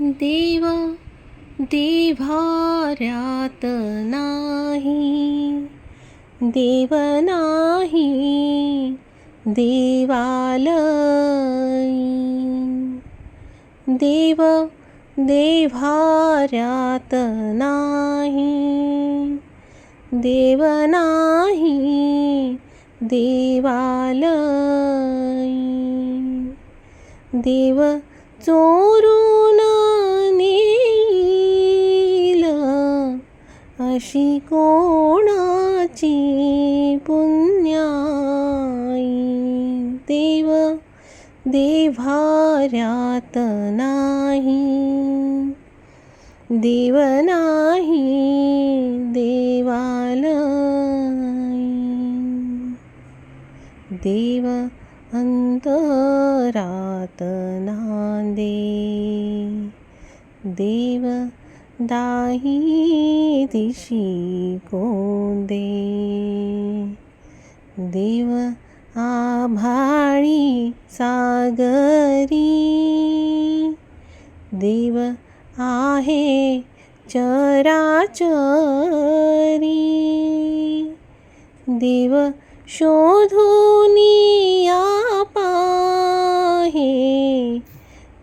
देव देव्हाऱ्यात नाही. देव नाही देवालयी. देव देव्हाऱ्यात नाही. देव नाही देवालयी. देव चोरून अशी कोणाची पुण्याई? देव देवार्यात नाही. देव नाही देवाल देव अंतरात नांदे. देव दाही दिशी कोंदे देव आभाळी सागरी। देव आहे चराचरी। देव शोधून पाहे।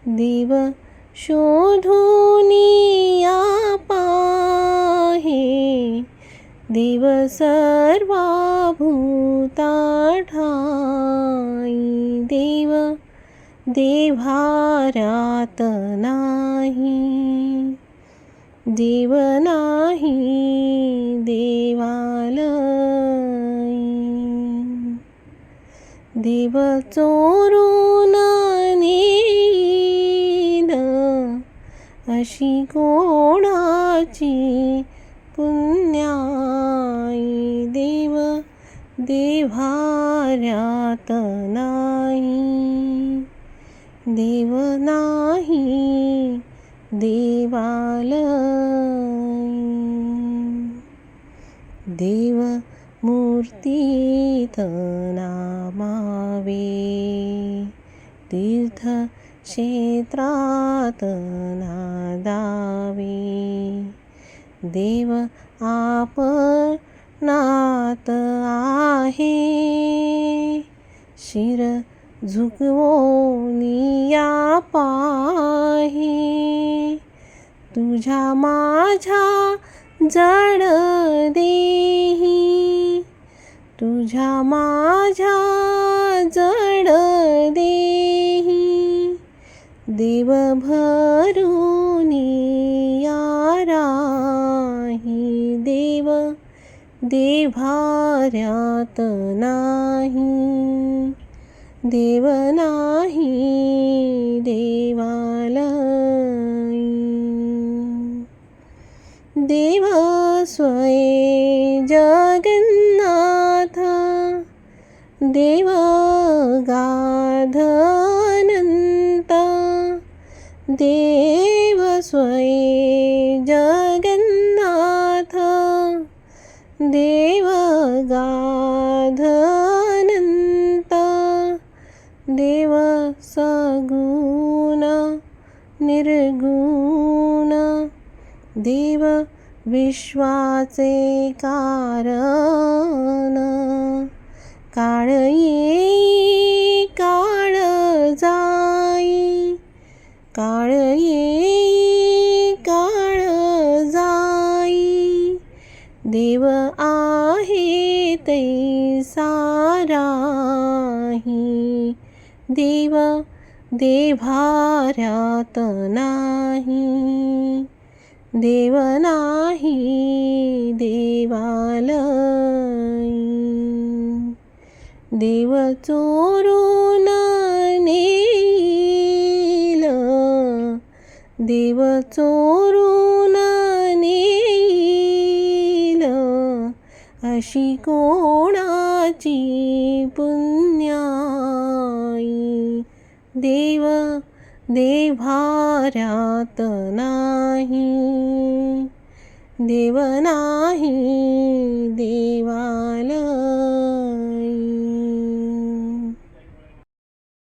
देव शोधून देव सर्वा ठाई देव देव्हाऱ्यात नाही देव नाही. देवालयी देव चोरून नेईन अशी कोणाची पुण्याई देव देव्हाऱ्यात नाही. देव नाही देवाल देव मूर्तीत नामावे तीर्थ क्षेत्रात नादावे. देव आपणात आहे. शिर झुकवोनिया पाही. तुझ्या माझ्या जड देही. तुझ्या माझ्या जड देही. देव भरू देव्हाऱ्यात नाही देव नाही देवालयी देव स्वये जगन्नाथ देव गाधनंत देव स्वये जगन्नाथ देव देव सगुण निर्गुण देव विश्वाचे कारण साराही। देव देव्हाऱ्यात नाही। देव नाही देवालयी। देव चोरून नेल देव चोरून नेल अशी कोणाची पुण्याई? देव देव्हाऱ्यात नाही. देव नाही देव